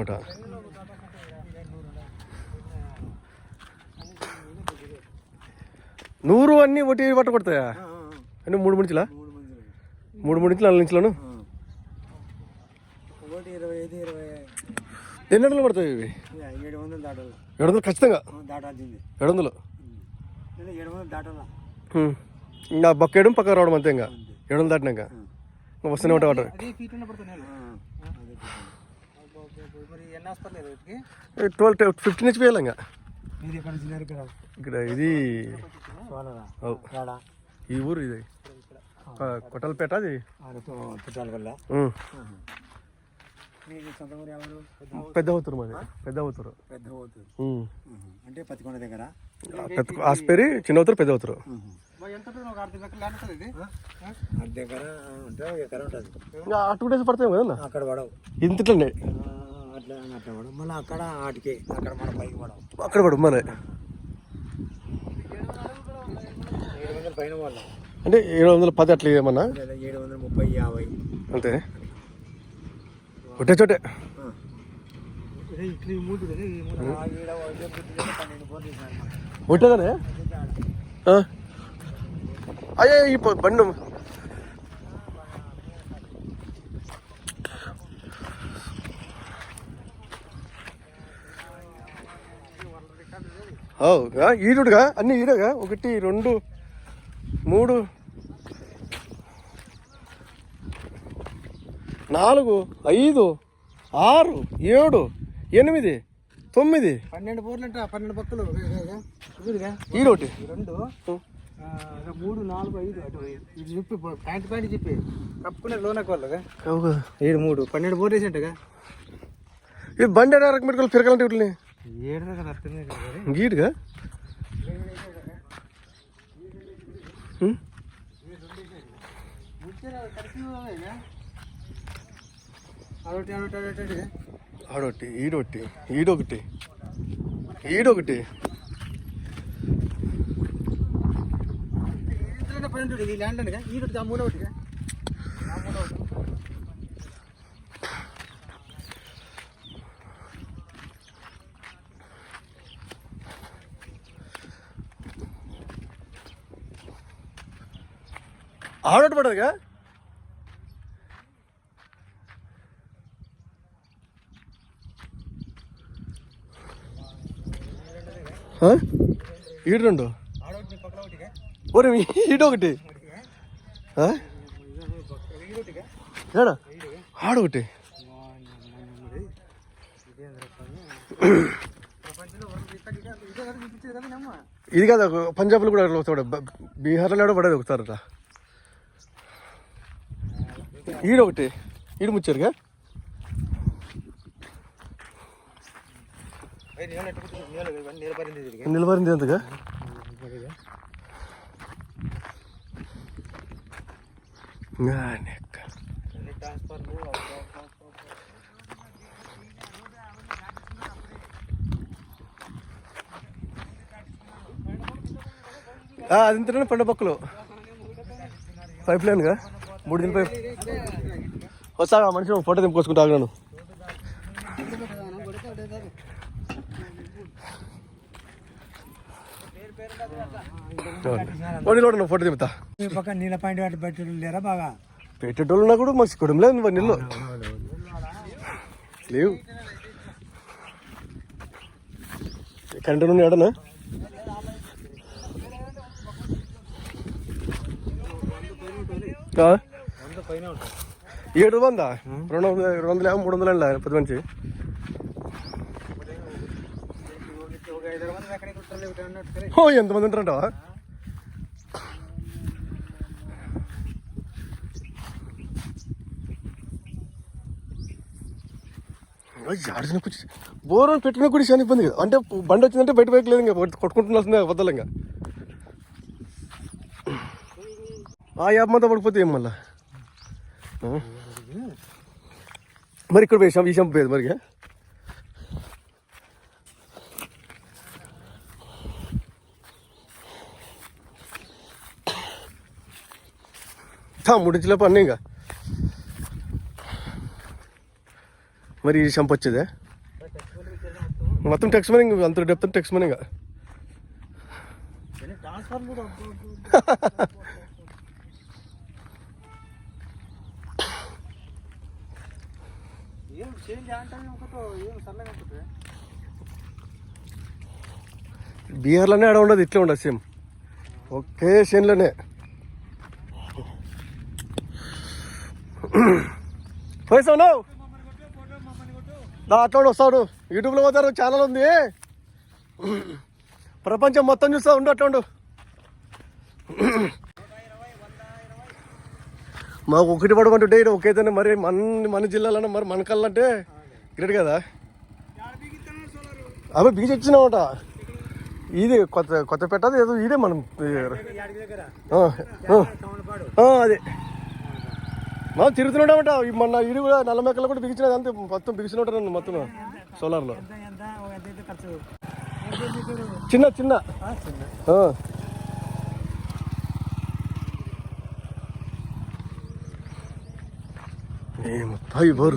అనమాట నూరు అన్నీ ఒకటి పట్ట కొడతాయా? అంటే మూడు ముంచులా మూడు మూడు మూడు నుంచి నాలుగు ఇరవై ఎన్ని గంటలు పడతాయి ఇవి? ఏడు వందలు దాటాలి ఏడు వందలు ఖచ్చితంగా? దాటాల్సింది. ఏడు వందలు? ఏడు వందలు దాటాలా హ్మ్. ఇంకా బొక్కేయడం పక్క రావడం అంతే ఇంకా? ఏడు వందలు దాటినాక? ఇంకా వస్తూనే ఉంటాయి వాటర్ అది ఫీట్ ఉన్న పడుతుంది మరి ఎన్ని వస్తారు వీటికి ట్వెల్వ్ ఫిఫ్టీన్ హెచ్ వేయాలి ఇంకా. మీరు ఎక్కడ వచ్చినారు ఇక్కడ? ఇక్కడ ఇది ఈ ఊరు ఇది. కొట్టలపేట అది. పెద్ద అవుతారు మాది. పెద్ద అవుతారు. అంటే పత్తికొండ దగ్గర? పెద్ద ఆస్పేరి చిన్న అవుతారు పెద్ద? అవుతారు అంటే డేస్ పడతాయి కదా అక్కడ ఇంతట్లనే అట్లా పడవు మళ్ళీ అక్కడ ఆటికి అక్కడ మన పైకి పడవు అక్కడ పడు మన పైన వాళ్ళం. అంటే ఏడు వందల పది అట్లా ఏమన్నా? ఏడు వందల ముప్పై యాభై. అంతే. ఒకటే చోటే. ఇట్లా ఈ మూడు కదా ఈ మూడు ఆ ఈడ ఒకటే బుద్ధి లేదు, పన్నెండు ఫోన్ చేసినారు ఒకటేగానే ఆ. అయ్యే ఈ ప- బండి ఈడుగా అన్ని ఈడగా ఒకటి రెండు మూడు నాలుగు ఐదు ఆరు ఏడు ఎనిమిది తొమ్మిది. పన్నెండు బోర్లు అంట పన్నెండు పక్కలు ఈడొకటి రెండు మూడు నాలుగు ఐదు అటు ఇది చెప్పి ప్యాంట్ ప్యాంట్ చెప్పి. కప్పుకునే లోనకు వాళ్ళగా. ఏడు మూడు పన్నెండు బోర్లు వేసినట్టుగా ఇది బండి ఎలా రకం పెట్టుకోవాలి? వీటిని? ఏడు కదా అర్థం కదా గీటుగా ఉం? అదొకటి అదొకటి అదొకటి ఆడొకటి ఈడొకటి ఈడొకటి ఈడొకటి ఇంతలోనే పన్నెండు ఇది ల్యాండ్ అనగా ఈ ఒకటి ఆ మూల ఒకటిగా ఆ మూల ఒకటి ఆడొకటి పడదుగా? ఈడు రెండు. ఒరే ఈడు ఒకటి. ఏడా? ఆడొకటి కదా ఇది కాదు పంజాబ్లో కూడా అట్లా వస్తాడు. బీహార్లో కూడా పడేది ఒకసారి అట్లా. ఈడొకటి ఈడు ముచ్చారుగా? నిలబడింది ఎంతగా? అది ఇంతనే పండ పక్కలు పైప్ లైన్గా మూడు దిన పైప్ వస్తా ఆ మనిషి ఫోటో దింపుకొచ్చుకుంటా ఆగినాను లోడు ఫోటో దింపుతా. పక్క నీళ్ళ పాయింట్ వాటి పెట్టడం లేరా బాగా? పెట్టేటోళ్ళు ఉన్నా కూడా మాకు కొడం లేదు నీళ్ళు లేవు. కరెంట్ నుండి ఏడనా ఆ? ఏడు వంద? రెండు వందల రెండు వందల యాభై మూడు వందలు అండి పది మంచి ఓ ఎంతమంది ఉంటారంటావా ఆడిన కూర్చి? బోరం పెట్టిన కూడా చాలా ఇబ్బంది కదా. అంటే బండి వచ్చిందంటే బయట బయట లేదు ఇంకా కొట్టుకుంటున్నా వద్దలు ఇంకా. ఆ యాప్ మొత్తం పడిపోతే ఏం మళ్ళీ? మరి ఇక్కడ పోయి షాప్ ఈ షాంపు పోయేది మరి ముడించలేపు అన్నీ ఇంకా మరి ఈ షంపు వచ్చేదే మొత్తం టెక్స్ట్ మనీ ఇంక అంత డెప్త్ టెక్స్ట్ మనీ ఇంకా ట్రాన్స్ఫర్ కూడా ఏం చేంజ్ అంటే ఒకటో ఏం సన్నగా ఉంటుంది బీహార్లోనే ఆడ ఉండదు ఇట్లా ఉండదు సేమ్ ఒకే షేన్లోనే పోయిస్తావు నువ్వు దా అట్లా వస్తాడు యూట్యూబ్లో పోతారు ఛానల్ ఉంది. ప్రపంచం మొత్తం చూస్తా ఉండు అట్లా ఉండు. మాకు ఒకటి పడమంటుంటే ఈడ ఒకేతనే మరి మన మన జిల్లాలో మరి మన కళ్ళంటే గ్రేట్ కదా. అవి బీచ్ ఇచ్చినామట ఇది కొత్త కొత్త పెట్టదు ఏదో ఇదే మనం అదే. మనం తిరుగుతున్నాడమట ఈ మొన్న ఇది కూడా నల్ల మెక్కలు కూడా బిగించినది అంతే మొత్తం బిగిసిన ఉంటారు మొత్తం. సోలార్లో? చిన్న చిన్న ఆ, చిన్న ఆ. ఏ మొత్తం ఈ బోరు